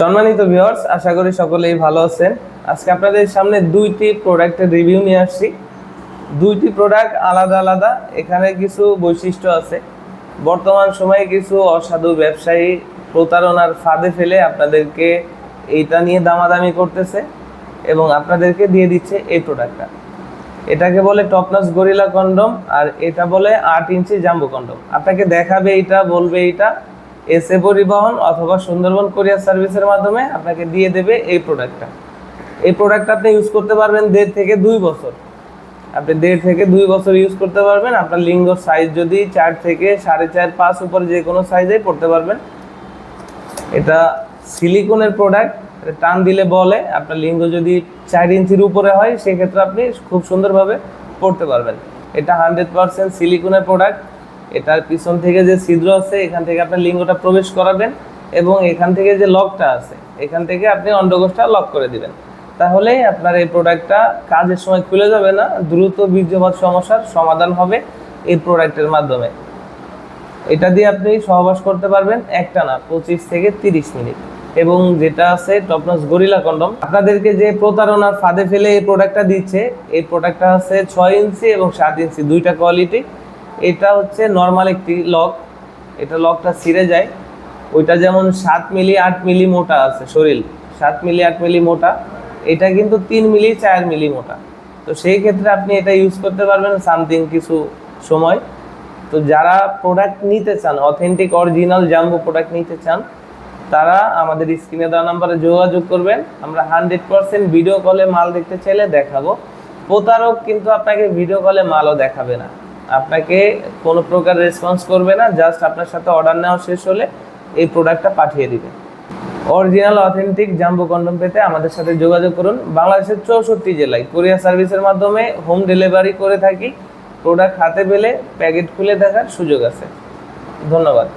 সম্মানিত ভিউয়ার্স আশা করি সকলেই ভালো আছেন। আজকে আপনাদের সামনে দুইটি প্রোডাক্টের রিভিউ নিয়ে আসছি। দুইটি প্রোডাক্ট আলাদা আলাদা, এখানে কিছু বৈশিষ্ট্য আছে। বর্তমান সময়ে কিছু অসাধু ব্যবসায়ী প্রতারণার ফাঁদে ফেলে আপনাদেরকে এইটা নিয়ে দামাদামি করতেছে এবং আপনাদেরকে দিয়ে দিচ্ছে এই প্রোডাক্টটা এটাকে বলে টপনাস গরিলা কন্ডম আর এটা বলে আট ইঞ্চি জাম্বো কন্ডম আপনাকে দেখাবে এইটা, বলবে এইটা এসে পরিবহন অথবা সুন্দরবন কোরিয়ার সার্ভিসের মাধ্যমে আপনাকে দিয়ে দেবে এই প্রোডাক্টটা। এই প্রোডাক্টটা আপনি ইউজ করতে পারবেন দেড় থেকে দুই বছর। আপনি দেড় থেকে দুই বছর ইউজ করতে পারবেন। আপনার লিঙ্গ সাইজ যদি চার থেকে সাড়ে চার পাঁচ উপরে যে কোনো সাইজে পড়তে পারবেন। এটা সিলিকনের প্রোডাক্ট টান দিলে বলে, আপনার লিঙ্গ যদি চার ইঞ্চির উপরে হয়, সেক্ষেত্রে আপনি খুব সুন্দরভাবে পড়তে পারবেন। এটা হান্ড্রেড পার্সেন্ট সিলিকনের প্রোডাক্ট এটার পিছন থেকে যে ছিদ্র আছে, এখান থেকে আপনার লিঙ্গটা প্রবেশ করাবেন এবং এখান থেকে যে লকটা আছে, এখান থেকে আপনি অন্ডকোষটা লক করে দিবেন। তাহলেই আপনার এই প্রোডাক্টটা কাজের সময় খুলে যাবে না, দ্রুত বীর্যপাত সমস্যার সমাধান হবে এই প্রোডাক্টের মাধ্যমে। এটা দিয়ে আপনি সহবাস করতে পারবেন একটা না পঁচিশ থেকে তিরিশ মিনিট। এবং যেটা আছে টপনস গরিলা কন্ডম আপনাদেরকে যে প্রতারণার ফাঁদে ফেলে এই প্রোডাক্টটা দিচ্ছে, এই প্রোডাক্টটা আছে ছয় ইঞ্চি এবং সাত ইঞ্চি, দুইটা কোয়ালিটি এটা হচ্ছে নর্মাল একটি লক এটা লকটা ছিঁড়ে যায়। ওইটা যেমন সাত মিলি, আট মিলি মোটা আছে শরীর। সাত মিলি, আট মিলি মোটা। এটা কিন্তু তিন মিলি, চার মিলি মোটা। তো সেই ক্ষেত্রে আপনি এটা ইউজ করতে পারবেন সামথিং কিছু সময়। তো যারা প্রোডাক্ট নিতে চান অথেন্টিক অরিজিনাল জাম্বো প্রোডাক্ট নিতে চান, তারা আমাদের স্ক্রিনে দেওয়া নাম্বারে যোগাযোগ করবেন। আমরা হান্ড্রেড পার্সেন্ট ভিডিও কলে মাল দেখতে চাইলে দেখাবো। প্রতারক কিন্তু আপনাকে ভিডিও কলে মালও দেখাবে না। আপনাকে কোনো প্রকার রেসপন্স করবে না জাস্ট আপনার সাথে অর্ডার নেওয়া শেষ হলে এই প্রোডাক্টটা পাঠিয়ে দিবে। অরিজিনাল অথেন্টিক জাম্বো কন্ডম পেতে আমাদের সাথে যোগাযোগ করুন। বাংলাদেশের চৌষট্টি জেলায় কোরিয়া সার্ভিসের মাধ্যমে হোম ডেলিভারি করে থাকি। প্রোডাক্ট হাতে পেলে প্যাকেট খুলে দেখার সুযোগ আছে। ধন্যবাদ।